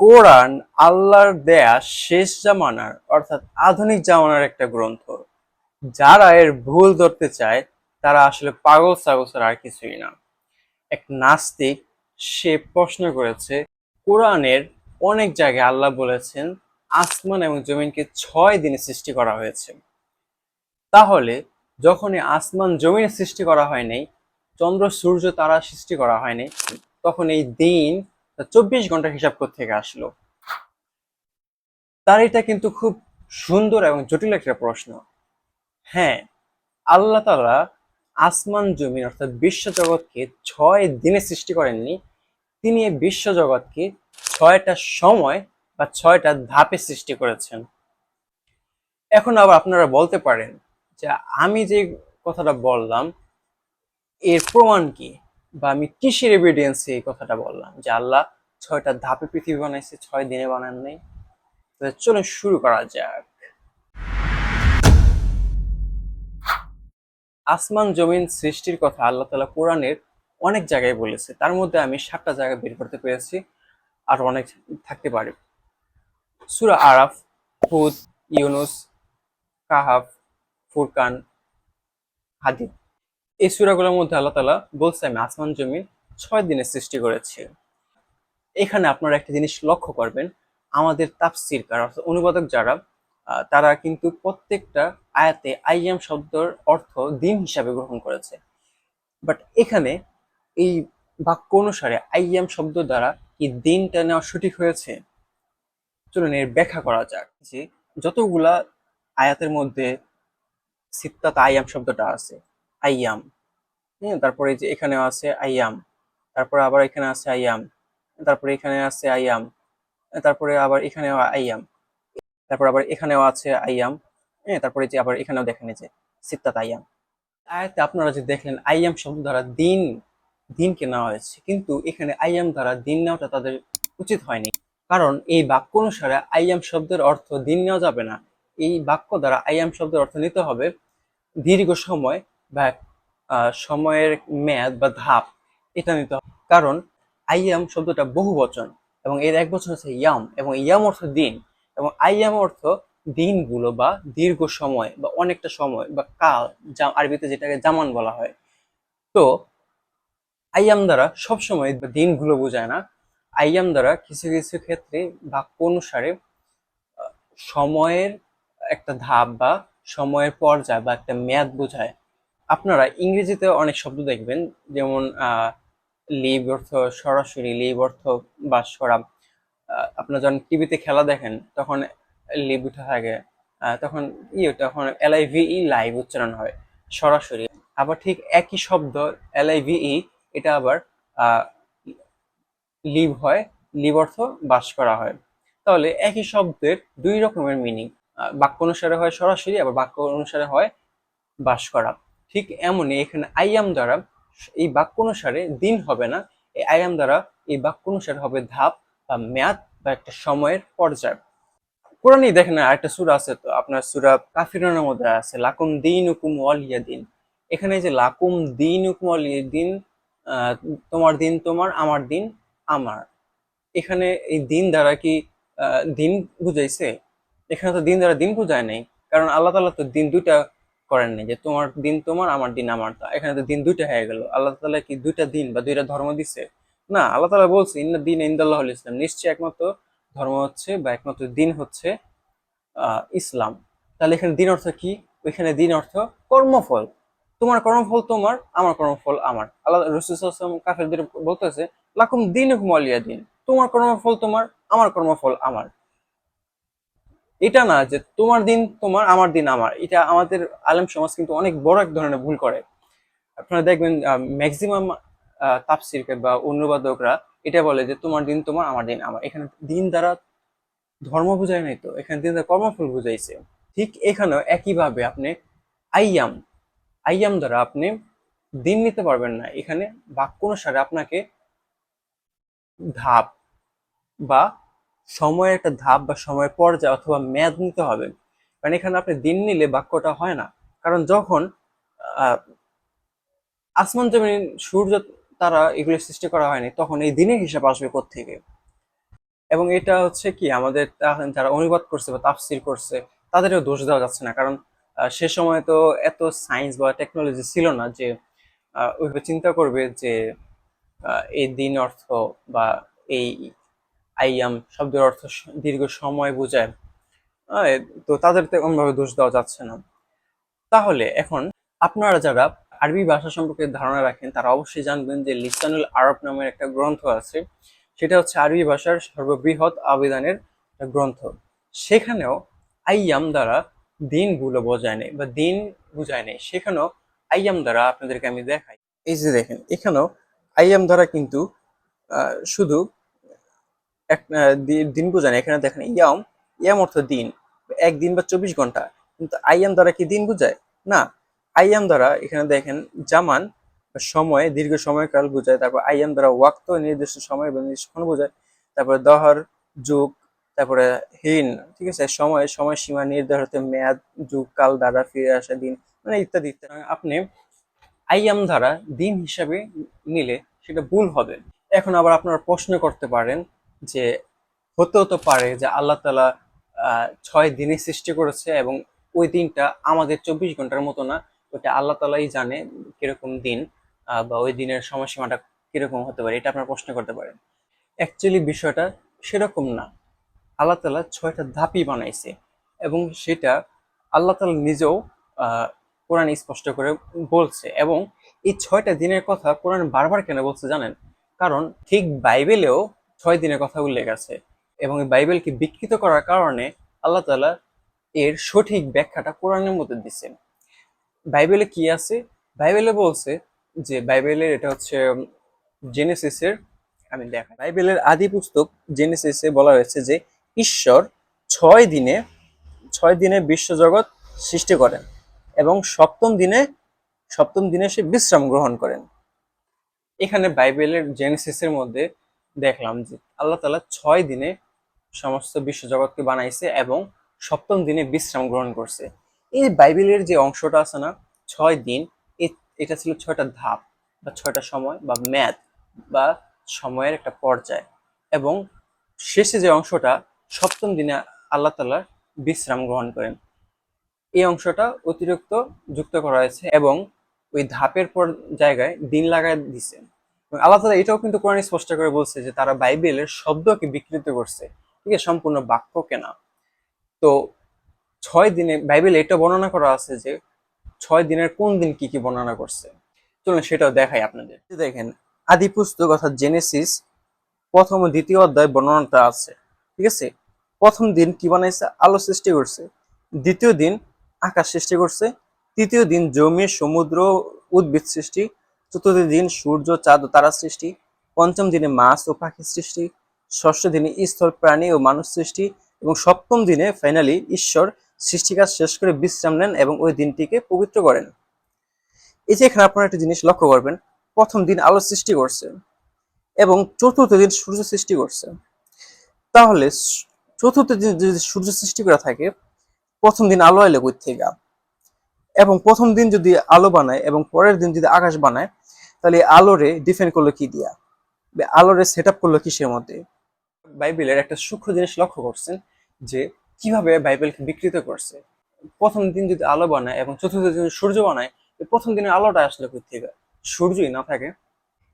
কোরআন আল্লাহর দেয়া শেষ জামানার, অর্থাৎ আধুনিক জামানার একটা গ্রন্থ। যারা এর ভুল ধরতে চায়, তারা আসলে পাগল ছাগল আর কিছুই না। এক নাস্তিক, সে প্রশ্ন করেছে, কোরআনের অনেক জায়গায় আল্লাহ বলেছেন, আসমান এবং জমিনকে ছয় দিনে সৃষ্টি করা হয়েছে। তাহলে যখন এই আসমান, জমিনে সৃষ্টি করা হয়নি চন্দ্র, সূর্য, তারা সৃষ্টি করা হয়নি তখন এই দিন চব্বিশ ঘণ্টার হিসাব থেকে আসলো? তার এটা কিন্তু খুব সুন্দর এবং জটিল একটা প্রশ্ন। হ্যাঁ আল্লাহ তালা আসমান, জমিন অর্থাৎ বিশ্ব জগৎকে ছয় দিনে সৃষ্টি করেননি, তিনি এই বিশ্ব জগৎকে ছয়টা সময় বা ছয়টা ধাপে সৃষ্টি করেছেন। এখন আবার আপনারা বলতে পারেন যে আমি যে কথাটা বললাম, এর প্রমাণ কি? বা আমি কিসের এভিডেন্সে এই কথাটা বললাম যে আল্লাহ ছয়টা ধাপে পৃথিবী বানাইছে, ছয় দিনে বানান নেই। চলুন শুরু করা যাক। আসমান জমিন সৃষ্টির কথা আল্লাহ তালা কোরআনের অনেক জায়গায় বলেছে। তার মধ্যে আমি সাতটা জায়গা বের করতে পেরেছি আর অনেক থাকতে পারে। সুরা আরাফ, হুদ, ইউনুস, কাহাফ, ফুরকান, হাদিদ। এই সুরাগুলোর মধ্যে আল্লাহ তালা বলছে, আমি আসমান জমিন ছয় দিনে সৃষ্টি করেছি। এখানে আপনারা একটা জিনিস লক্ষ্য করবেন, আমাদের তাফসির কার, অর্থাৎ অনুবাদক যারা তারা কিন্তু প্রত্যেকটা আয়াতে আইয়াম শব্দের অর্থ দিন হিসাবে গ্রহণ করেছে। বাট এখানে এই বাক্য অনুসারে আইয়াম শব্দ দ্বারা কি দিনটা নেওয়া সঠিক হয়েছে? চলুন এর ব্যাখ্যা করা যাক যে যতগুলা আয়াতের মধ্যে সিত্তাত আইয়াম শব্দটা আছে আইয়াম। হ্যাঁ তারপরে যে এখানেও আছে আইয়াম, তারপরে আবার এখানে আছে আইয়াম, তারপরে এখানে আছে আইয়াম, তারপরে আবার এখানেও আইয়াম, তারপর আবার এখানেও আছে আইয়াম হ্যাঁ তারপরে যে আবার এখানেও দেখেন যে সিত্তাত আইয়াম। আয়াতে আপনারা যে দেখলেন আইয়াম শব্দ দ্বারা দিন, দিনকে নেওয়া হয়েছে, কিন্তু এখানে আইয়াম দ্বারা দিন নেওয়াটা তাদের উচিত হয়নি। কারণ এই বাক্য অনুসারে আইয়াম শব্দের অর্থ দিন নেওয়া যাবে না। এই বাক্য দ্বারা আইয়াম শব্দের অর্থ নিতে হবে। দীর্ঘ সময় বা সময়ের মেয়াদ বা ধাপ এটা নিতে হবে। কারণ আইয়াম শব্দটা বহু বচন এবং এর এক বছর হচ্ছে ইয়াম এবং ইয়াম অর্থ দিন এবং আইয়াম অর্থ দিনগুলো বা দীর্ঘ সময় বা অনেকটা সময় বা কাল যা আরবিতে যেটাকে জামান বলা হয়। তো আইয়াম দ্বারা সবসময় দিনগুলো বোঝায় না। আইয়াম দ্বারা কিছু কিছু ক্ষেত্রে বাক্য অনুসারে সময়ের একটা ধাপ বা সময়ের পর্যায় বা একটা মেয়াদ বোঝায়। আপনারা ইংরেজিতে অনেক শব্দ দেখবেন যেমন লিভ অর্থ সরাসরি লিভ অর্থ বাস করা আহ, আপনারা যখন টিভিতে খেলা দেখেন তখন লিভ উঠে থাকে তখন ই তখন এলআইভিই লাইভ উচ্চারণ হয় সরাসরি। আবার ঠিক একই শব্দ এলআইভিই এটা আবার লিভ হয় লিভ অর্থ বাস করা হয়। তাহলে একই শব্দের দুই রকমের মিনিং বাক্য অনুসারে হয় সরাসরি আবার বাক্য অনুসারে হয় বাস করা। ঠিক এমনই এখানে আইয়াম দ্বারা এই বাক্য অনুসারে দিন হবে না। এই আইয়াম দ্বারা এই বাক্য অনুসারে হবে ধাপ বা মেয়াদ বা একটা সময়ের পর্যায়। কোরআনই দেখেন না একটা সুরা আছে তো, আপনার সুরা কাফিরনের মধ্যে আছে, লাকুম দিন হুকুম ওয়ালিয়া দিন। এখানে যে লাকুম দিন হুকুম ওয়ালিয়া দিন তোমার দিন তোমার, আমার দিন আমার। এখানে এই দিন দ্বারা কি দিন বুঝাইছে? এখানে তো দিন দ্বারা দিন বুঝায় নাই, কারণ আল্লাহ তাআলা তো দিন দুইটা করেন নাই যে তোমার দিন তোমার, আমার দিন আমার। তা এখানে তো দিন দুইটা হয়ে গেল। আল্লাহ তালা কি দুইটা দিন বা দুইটা ধর্ম দিছে? না, আল্লাহ তাআলা বলছে, ইন্না দিন ইন্দাল্লাহ ইসলাম নিশ্চয়ই একমাত্র ধর্ম হচ্ছে বা একমাত্র দিন হচ্ছে ইসলাম। তাহলে এখানে দিন অর্থ কি? ওইখানে দিন অর্থ কর্মফল। তোমার কর্মফল তোমার, আমার কর্মফল আমার। আল্লাহ রসুল কাফেরদের বলতেছে, লাকুম দিন হুমালিয়া দিন তোমার কর্মফল তোমার, আমার কর্মফল আমার। এটা না যে তোমার দিন তোমার, আমার দিন আমার। এটা আমাদের আলেম সমাজ কিন্তু অনেক বড় এক ধরনের ভুল করে। আপনারা দেখবেন ম্যাক্সিমাম তাফসিরকে বা অনুবাদকরা এটা বলে যে তোমার দিন তোমার, আমার দিন আমার। এখানে দিন দ্বারা ধর্ম বুঝায় নাই তো, এখানে দিন দ্বারা কর্মফল বুঝাইছে। ঠিক এখানেও একইভাবে আপনি আইয়াম আইয়াম দ্বারা আপনি দিন নিতে পারবেন না। এখানে বাক্য অনুসারে আপনাকে ধাপ বা সময়ের একটা ধাপ বা সময়ের পর্যায় অথবা মেয়াদ নিতে হবে। কারণ এখানে আপনি দিন নিলে বাক্যটা হয় না। কারণ যখন আসমান জমিন, সূর্য, তারা এগুলো সৃষ্টি করা হয়নি, তখন এই দিনের হিসাব আসবে থেকে এবং এটা হচ্ছে কি, আমাদের যারা অনুবাদ করছে বা তাফসির করছে, তাদেরও দোষ দেওয়া যাচ্ছে না। কারণ সে সময় তো এত সায়েন্স বা টেকনোলজি ছিল না যে ওইভাবে চিন্তা করবে যে এই দিন অর্থ বা এই আইয়াম শব্দের অর্থ দীর্ঘ সময় বোঝায়। তো তাদের তেমনভাবে দোষ দেওয়া যাচ্ছে না। তাহলে এখন আপনারা যারা আরবি ভাষা সম্পর্কে ধারণা রাখেন, তারা অবশ্যই জানবেন যে লিসানুল আরব নামের একটা গ্রন্থ আছে। সেটা হচ্ছে আরবি ভাষার সর্ববৃহৎ আবেদনের গ্রন্থ। সেখানেও আইয়াম দ্বারা দিনগুলো বোঝায় নেই বা দিন বোঝায় নেই। সেখানেও আইয়াম দ্বারা আপনাদেরকে আমি দেখাই। এই যে দেখেন, এখানেও আইয়াম দ্বারা কিন্তু শুধু এক দিন বোঝায় এখানে দেখেন, ইয়াম ইয়াম অর্থ দিন একদিন বা চব্বিশ ঘণ্টা। কিন্তু আইয়াম দ্বারা কি দিন বোঝায় না। আইয়াম দ্বারা, এখানে দেখেন, জামান, সময়, দীর্ঘ সময়কাল বোঝায় তারপর আইয়াম দ্বারা ওয়াক্ত, নির্দিষ্ট সময় বা নির্দিষ্টক্ষণ বোঝায় তারপরে দহর, যুগ, তারপরে হীন, ঠিক আছে, সময়, সময়সীমা, নির্ধারিত মেয়াদ, যুগ, কাল দ্বারা ফিরে আসা, দিন মানে ইত্যাদি ইত্যাদি। আপনি আইয়াম দ্বারা দিন হিসাবে নিলে সেটা ভুল হবে। এখন আবার আপনারা প্রশ্ন করতে পারেন যে হতেও তো পারে যে আল্লাহ তালা ছয় দিনে সৃষ্টি করেছে এবং ওই দিনটা আমাদের চব্বিশ ঘণ্টার মতো না ওটা আল্লাহ তালাই জানে কীরকম দিন বা ওই দিনের সময়সীমাটা কীরকম হতে পারে, এটা আপনারা প্রশ্ন করতে পারেন। অ্যাকচুয়ালি বিষয়টা সেরকম না। আল্লাহ তালা ছয়টা ধাপই বানাইছে এবং সেটা আল্লাহ তালা নিজেও কোরআন স্পষ্ট করে বলছে এবং এই ছয়টা দিনের কথা কোরআন বারবার কেন বলছে জানেন? কারণ ঠিক বাইবেলেও ছয় দিনের কথা উল্লেখ আছে এবং এই বাইবেলকে বিকৃত করার কারণে আল্লাহ তালা এর সঠিক ব্যাখ্যাটা কোরআনের মধ্যে দিচ্ছেন। বাইবেলে কি আছে? বাইবেলে বলছে যে বাইবেলের এটা হচ্ছে জেনেসিসের আমি দেখাই। বাইবেলের আদি পুস্তক জেনেসিসে বলা হয়েছে যে ঈশ্বর ছয় দিনে ছয় দিনে বিশ্বজগৎ সৃষ্টি করেন এবং সপ্তম দিনে সপ্তম দিনে সে বিশ্রাম গ্রহণ করেন। এখানে বাইবেলের জেনেসিসের মধ্যে দেখলাম যে আল্লাহ তাআলা ছয় দিনে সমস্ত বিশ্বজগৎকে বানাইছে এবং সপ্তম দিনে বিশ্রাম গ্রহণ করছে। এই বাইবেলের যে অংশটা আছে না, ছয় দিন এটা ছিল ছয়টা ধাপ বা ছয়টা সময় বা ম্যাথ বা সময়ের একটা পর্যায়। এবং শেষে যে অংশটা, সপ্তম দিনে আল্লাহ তাআলা বিশ্রাম গ্রহণ করেন। এই অংশটা অতিরিক্ত যুক্ত করা হয়েছে এবং ওই ধাপের পর জায়গায় দিন লাগায় দিছে। আল্লাহ তালা এটাও কিন্তু কোরআন স্পষ্ট করে বলছে যে তারা বাইবেলের শব্দকে বিকৃত করছে। ঠিক আছে? সম্পূর্ণ বাক্যকে না। তো ছয় দিনে বাইবেল এটা বর্ণনা করা আছে যে ছয় দিনের কোন দিন কি কি বর্ণনা করছে। চলুন সেটাও দেখাই আপনাদের। দেখেন, আদি পুস্তক অর্থাৎ জেনেসিস প্রথম ও দ্বিতীয় অধ্যায় বর্ণনাটা আছে। ঠিক আছে? প্রথম দিন কি বানাইছে? আলো সৃষ্টি করছে। দ্বিতীয় দিন আকাশ সৃষ্টি করছে। তৃতীয় দিন জমি, সমুদ্র, উদ্ভিদ সৃষ্টি। চতুর্থ দিন সূর্য, চাঁদ ও তারা সৃষ্টি, পঞ্চম দিনে মাছ ও পাখি সৃষ্টি, ষষ্ঠ দিনে স্থল প্রাণী ও মানুষ সৃষ্টি, এবং সপ্তম দিনে ফাইনালি ঈশ্বর সৃষ্টিকাজ শেষ করে বিশ্রাম নেন এবং ওই দিনটিকে পবিত্র করেন। এই যে এখানে আপনারা একটা জিনিস লক্ষ্য করবেন, প্রথম দিন আলো সৃষ্টি করছে এবং চতুর্থ দিন সূর্য সৃষ্টি করছে। তাহলে চতুর্থ দিন যদি সূর্য সৃষ্টি করা থাকে, প্রথম দিন আলো এলো থেকে? এবং প্রথম দিন যদি আলো বানায় এবং পরের দিন যদি আকাশ বানায় তাহলে আলোরে ডিফেন্ড করল কি দিয়া? আলোরে সেট আপ করল কিসের মধ্যে? বাইবেলের একটা সূক্ষ্ম জিনিস লক্ষ্য করছেন যে কীভাবে বাইবেলকে বিকৃত করছে। প্রথম দিন যদি আলো বানায় এবং চতুর্থ দিন সূর্য বানায় প্রথম দিনের আলোটা আসলে থেকে সূর্যই না থাকে।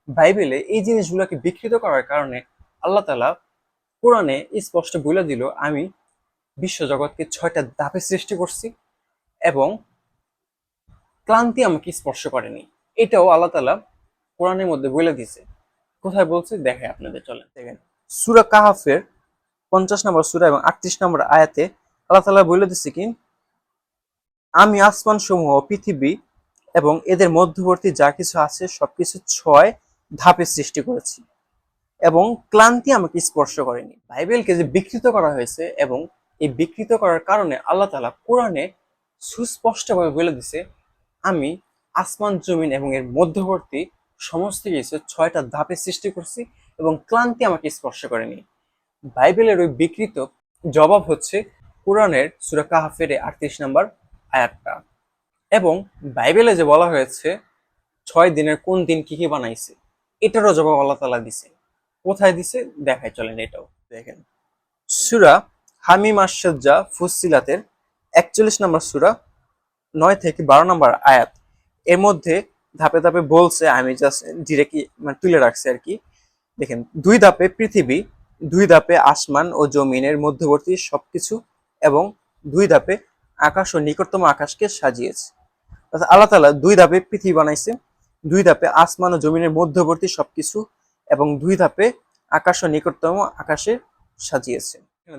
বাইবেলে এই জিনিসগুলোকে বিকৃত করার কারণে আল্লাহ তালা কোরআনে স্পষ্ট বলে দিল, আমি বিশ্বজগৎকে ছয়টা ধাপে সৃষ্টি করছি এবং ক্লান্তি আমাকে স্পর্শ করেনি। এটাও আল্লাহ তালা কোরআনের মধ্যে বলে দিছে। কোথায় বলছে? দেখে আপনাদের, চলেন। দেখেন, সুরা কাহাফের পঞ্চাশ নম্বর সুরা এবং আটত্রিশ নম্বর আয়াতে আল্লাহ তালা বলে দিচ্ছে কি, আমি আসমান সমূহ পৃথিবী এবং এদের মধ্যবর্তী যা কিছু আছে, সবকিছু ছয় ধাপে সৃষ্টি করেছি এবং ক্লান্তি আমাকে স্পর্শ করেনি। বাইবেলকে যে বিকৃত করা হয়েছে এবং এই বিকৃত করার কারণে আল্লাহ তালা কোরআনে সুস্পষ্টভাবে বলে দিছে, আমি আসমান, জমিন এবং এর মধ্যবর্তী সমস্ত কিছু ছয়টা ধাপে সৃষ্টি করছি এবং ক্লান্তি আমাকে স্পর্শ করেনি। বাইবেলের ওই বিকৃত জবাব হচ্ছে কোরআনের সুরা কাহাফের আটত্রিশ নম্বর আয়াতটা। এবং বাইবেলে যে বলা হয়েছে, ছয় দিনের কোন দিন কি কি বানাইছে, এটারও জবাব আল্লাহ তালা দিছে। কোথায় দিছে? দেখায় চলেন এটাও দেখেন। সুরা হামিম আশাজ্জা ফুসিলাতের একচল্লিশ নম্বর সুরা নয় থেকে বারো নম্বর আয়াত। এর মধ্যে ধাপে ধাপে বলছে, আমি জাস্ট ডিরেক্টলি মানে তুলে রাখছি আর কি। দেখেন, দুই ধাপে পৃথিবী, দুই ধাপে আসমান ও জমিনের মধ্যবর্তী সবকিছু এবং দুই ধাপে আকাশ ও নিকটতম আকাশকে সাজিয়েছে। অর্থাৎ আল্লাহ তাআলা দুই ধাপে পৃথিবী বানাইছে, দুই ধাপে আসমান ও জমিনের মধ্যবর্তী সবকিছু এবং দুই ধাপে আকাশ ও নিকটতম আকাশে সাজিয়েছে।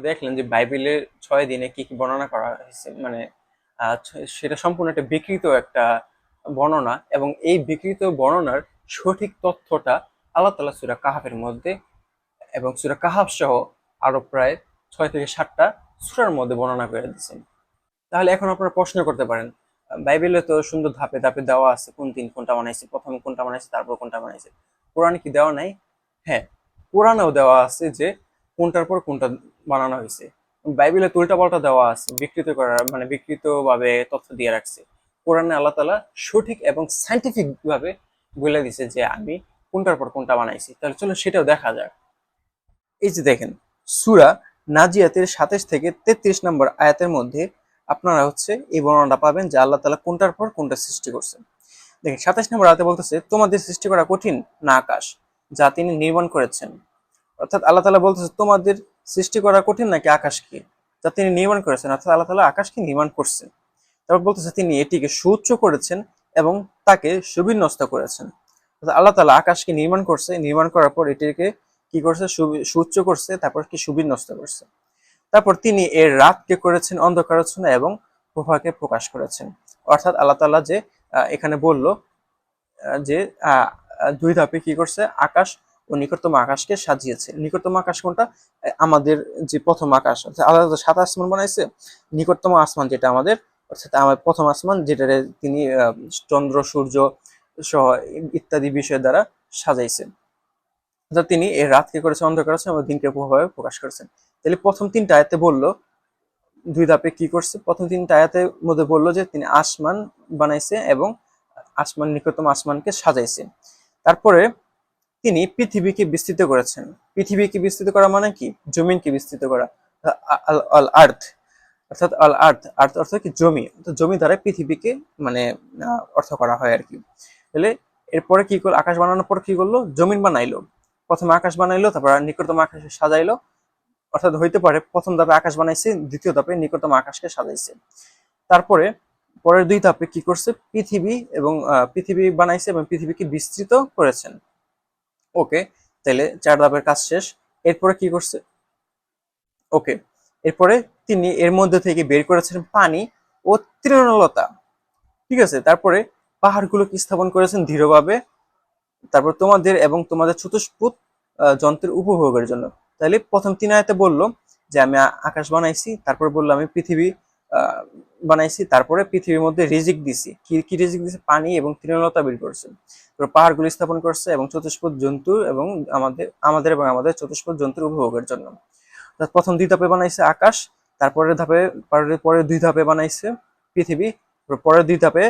দেখলেন যে বাইবেলের ছয় দিনে কি কি বর্ণনা করা হয়েছে মানে সেটা সম্পূর্ণ একটা বিকৃত একটা বর্ণনা এবং এই বিকৃত বর্ণনার সঠিক তথ্যটা আল্লাহ তালা সুরা কাহাফের মধ্যে এবং সুরা কাহাফ সহ আরও প্রায় ছয় থেকে সাতটা সুরার মধ্যে বর্ণনা করে দিচ্ছেন তাহলে এখন আপনারা প্রশ্ন করতে পারেন, বাইবেলে তো সুন্দর ধাপে ধাপে দেওয়া আছে, কোন দিন কোনটা বানাইছে, প্রথমে কোনটা বানাইছে, তারপর কোনটা বানাইছে। কোরআনে কি দেওয়া নাই? হ্যাঁ কোরআনেও দেওয়া আছে যে কোনটার পর কোনটা বানানো হয়েছে। বাইবেলে তো উল্টা দেওয়া আছে, বিকৃত করার মানে বিকৃত ভাবে তথ্য দিয়ে রাখছে। কোরআনে আল্লাহ তালা সঠিক এবং সাইন্টিফিক ভাবে বলে দিছে যে আমি কোনটার পর কোনটা বানাইছি। তাহলে চলো সেটাও দেখা যাক। এই যে দেখেন, সুরা নাজিয়াতের সাতাশ থেকে তেত্রিশ নম্বর আয়াতের মধ্যে আপনারা হচ্ছে এই বর্ণনাটা পাবেন যে আল্লাহ তালা কোনটার পর কোনটা সৃষ্টি করছেন। দেখেন, সাতাশ নম্বর আয়াতে বলতেছে, তোমাদের সৃষ্টি করা কঠিন না আকাশ, যা তিনি নির্মাণ করেছেন। অর্থাৎ আল্লাহ তালা বলতেছে, তোমাদের সৃষ্টি করা কঠিন নাকি আকাশকে যা তিনি নির্মাণ করেছেন? অর্থাৎ আল্লাহ তালা আকাশকে নির্মাণ করছেন। তারপর বলতেছে তিনি এটিকে সুউচ্চ করেছেন এবং তাকে সুবিন্যস্ত করেছেন। আল্লাহ তালা আকাশকে নির্মাণ করছে, নির্মাণ করার পর এটিকে কি করছে? সুউচ্চ করছে, তারপর কি সুবিন্যস্ত করছে। তারপর তিনি এর রাতকে করেছেন অন্ধকারাচ্ছন্ন এবং প্রভাকে প্রকাশ করেছেন। অর্থাৎ আল্লাহ তাআলা যে এখানে বলল যে দুই ধাপে কি করছে? আকাশ ও নিকটতম আকাশকে সাজিয়েছে। নিকটতম আকাশ কোনটা? আমাদের যে প্রথম আকাশ। আল্লাহ সাত আসমান বানাইছে। নিকটতম আসমান যেটা আমাদের অর্থাৎ আমার প্রথম আসমান যেটা তিনি চন্দ্র, সূর্য সহ ইত্যাদি বিষয় দ্বারা সাজাইছেন। অর্থাৎ তিনি এর রাতকে করেছেন? অন্ধকার করেছেন এবং দিনকে প্রভাবে প্রকাশ করেছেন। তাহলে প্রথম তিনটা আয়াতে বলল, দুই ধাপে কি করছে? প্রথম তিনটা আয়াতের মধ্যে বলল যে তিনি আসমান বানাইছে এবং আসমান, নিকটতম আসমানকে সাজাইছে। তারপরে তিনি পৃথিবীকে বিস্তৃত করেছেন। পৃথিবীকে বিস্তৃত করা মানে কি? জমিনকে বিস্তৃত করা। আল আর্থ। অর্থাৎ আল আর্থ আর্থ অর্থ কি জমি, অর্থাৎ জমি দ্বারা পৃথিবীকে মানে অর্থ করা হয় আর কি। তাহলে এরপরে কি করল, আকাশ বানানোর পর কি করল, জমিন বানাইলো। প্রথমে আকাশ বানাইলো, তারপর নিকটতম আকাশে সাজাইলো। অর্থাৎ হইতে পারে প্রথম ধাপে আকাশ বানাইছে, দ্বিতীয় ধাপে নিকটতম আকাশকে সাজাইছে। তারপরে পরের দুই ধাপে কি করছে, পৃথিবী এবং পৃথিবী বানাইছে এবং পৃথিবীকে বিস্তৃত করেছেন। ওকে, তাহলে চার ধাপের কাজ শেষ। এরপরে কি করছে? ওকে, এরপরে তিনি এর মধ্যে থেকে বের করেছেন পানি ও তৃণলতা। ঠিক আছে? তারপরে পাহাড়গুলোকে স্থাপন করেছেন দৃঢ়ভাবে। তারপর তোমাদের এবং তোমাদের চতুষ্পুত যন্ত্রের উপভোগের জন্য। তাহলে প্রথম তিন আয়াতে বলল যে, আমি আকাশ বানাইছি, তারপর বলল, আমি পৃথিবী বানাইছি, তারপরে পৃথিবীর মধ্যে রিজিক দিছি। কি কি রিজিক দিছে? পানি এবং তৃণলতা বের করছে তারপর পাহাড়গুলো স্থাপন করছে এবং চতুষ্পদ জন্তু এবং আমাদের আমাদের এবং আমাদের চতুষ্পদ জন্তুর উপভোগের জন্য। প্রথম দুই ধাপে বানাইছে আকাশ তারপরের ধাপে, পরের দুই ধাপে বানাইছে পৃথিবী। পরের দুই ধাপে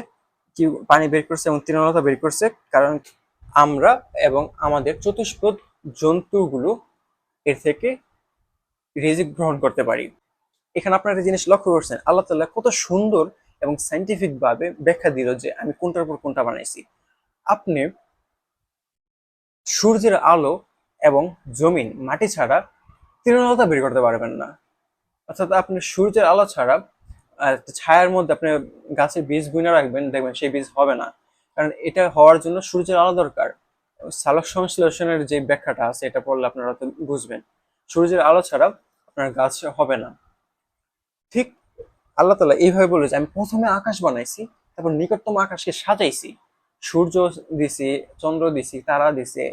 কি পানি বের করছে এবং তৃণলতা বের করছে, কারণ আমরা এবং আমাদের চতুষ্পদ জন্তুগুলো এর থেকে রিজিক গ্রহণ করতে পারি। এখানে আপনারা একটা জিনিস লক্ষ্য করছেন, আল্লাহ তাআলা কত সুন্দর এবং সাইন্টিফিক ভাবে ব্যাখ্যা দিল যে আমি কোনটার উপর কোনটা বানাইছি। আপনি সূর্যের আলো এবং জমিন, মাটি ছাড়া তৃণলতা বের করতে পারবেন না। অর্থাৎ আপনি সূর্যের আলো ছাড়া ছায়ার মধ্যে আপনি গাছের বীজ বুনে রাখবেন, দেখবেন সেই বীজ হবে না। কারণ এটা হওয়ার জন্য সূর্যের আলো দরকার। সালোক সংশ্লেষণের যে ব্যাখ্যাটা আছে, এটা পড়লে আপনারা তো বুঝবেন। সূর্যের আলো ছাড়া আপনার গাছ হবে না। ঠিক আল্লাহ তালা এইভাবে বলে যে, আমি প্রথমে আকাশ বানাইছি, তারপর নিকটতম আকাশকে সাজাইছি। সূর্য দিছি, চন্দ্র দিছি, তারা দিছি,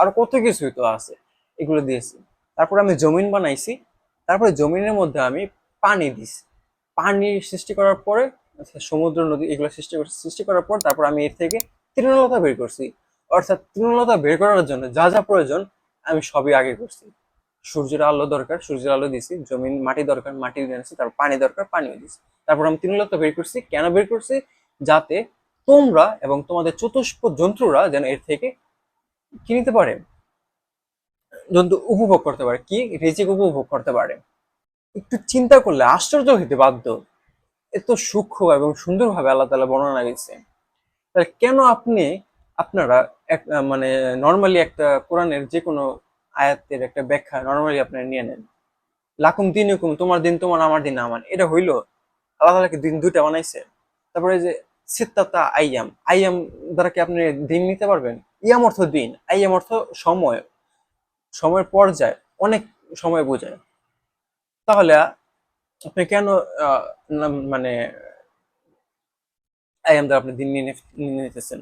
আর কত কিছুই তো আছে, এগুলো দিয়েছি। তারপর আমি জমিন বানাইছি তারপরে জমিনের মধ্যে আমি পানি দিছি। পানি সৃষ্টি করার পরে আচ্ছা, সমুদ্র নদী এগুলো সৃষ্টি সৃষ্টি করার পর তারপর আমি এর থেকে তৃণলতা বের করছি। অর্থাৎ তৃণলতা বের করার জন্য যা যা প্রয়োজন আমি সবই আগে করছি। সূর্যের আলো দরকার সূর্যের আলো দিছি জমিন মাটি দরকার মাটি দিয়েছি তারপর পানি দরকার পানিও দিছি। তারপর আমি তৃণলতা বের করছি কেন বের করছি? যাতে তোমরা এবং তোমাদের চতুষ্প জন্তুরা যেন এর থেকে কি নিতে পারে। জন্তু উপভোগ করতে পারে, কি রিজিক উপভোগ করতে পারে? একটু চিন্তা করলে আশ্চর্য হইতে বাধ্য। এত সূক্ষ্ম এবং সুন্দরভাবে আল্লাহ তাআলা বর্ণনা গেছে তাহলে কেন আপনি, আপনারা এক মানে নর্মালি একটা কোরআনের যে কোনো আয়াতের একটা ব্যাখ্যা নর্মালি আপনারা নিয়ে নেন? লাকুম দিন হুকুম তোমার দিন তোমার, আমার দিন আমার। এটা হইল, আল্লাহ তাআলা কি দিন দুইটা বানাইছে? তারপরে যে, সিত্তাতা আইয়াম। আইয়াম দ্বারা কি আপনি দিন নিতে পারবেন? ইয়াম অর্থ দিন, আইয়াম অর্থ সময়। সময়ের পর্যায় অনেক সময় বোঝায়। তাহলে আপনি কেন মানে আইয়াম দ্বারা আপনি দিন নিয়ে নিতেছেন?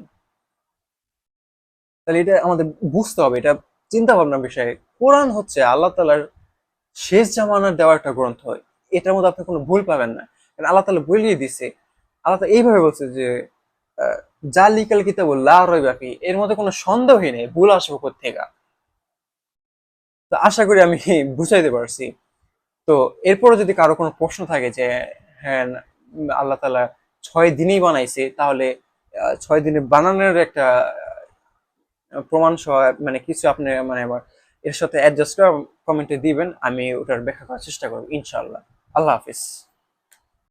তাহলে এটা আমাদের বুঝতে হবে, এটা চিন্তা ভাবনার বিষয়। কোরআন হচ্ছে আল্লাহ তালার শেষ জামানার দেওয়া একটা গ্রন্থ। এটার মধ্যে আপনি কোনো ভুল পাবেন না। কারণ আল্লাহ তালা বলিয়ে দিছে, আল্লাহ এইভাবে বলছে যে জালিকাল কিতাবুল লা রাইবা ফি, এর মধ্যে কোনো সন্দেহই নেই, ভুল আসবে কোথেকে তো আশা করি আমি বুঝাইতে পারছি। তো এরপরে যদি কারও কোনো প্রশ্ন থাকে যে হ্যাঁ আল্লাহ তালা ছয় দিনেই বানাইছে, তাহলে ছয় দিনে বানানোর একটা প্রমাণ সহ মানে কিছু আপনি মানে আমার এর সাথে অ্যাডজাস্ট করে কমেন্টে দিবেন, আমি ওটার ব্যাখ্যা করার চেষ্টা করব ইনশাল্লাহ আল্লাহ হাফিজ।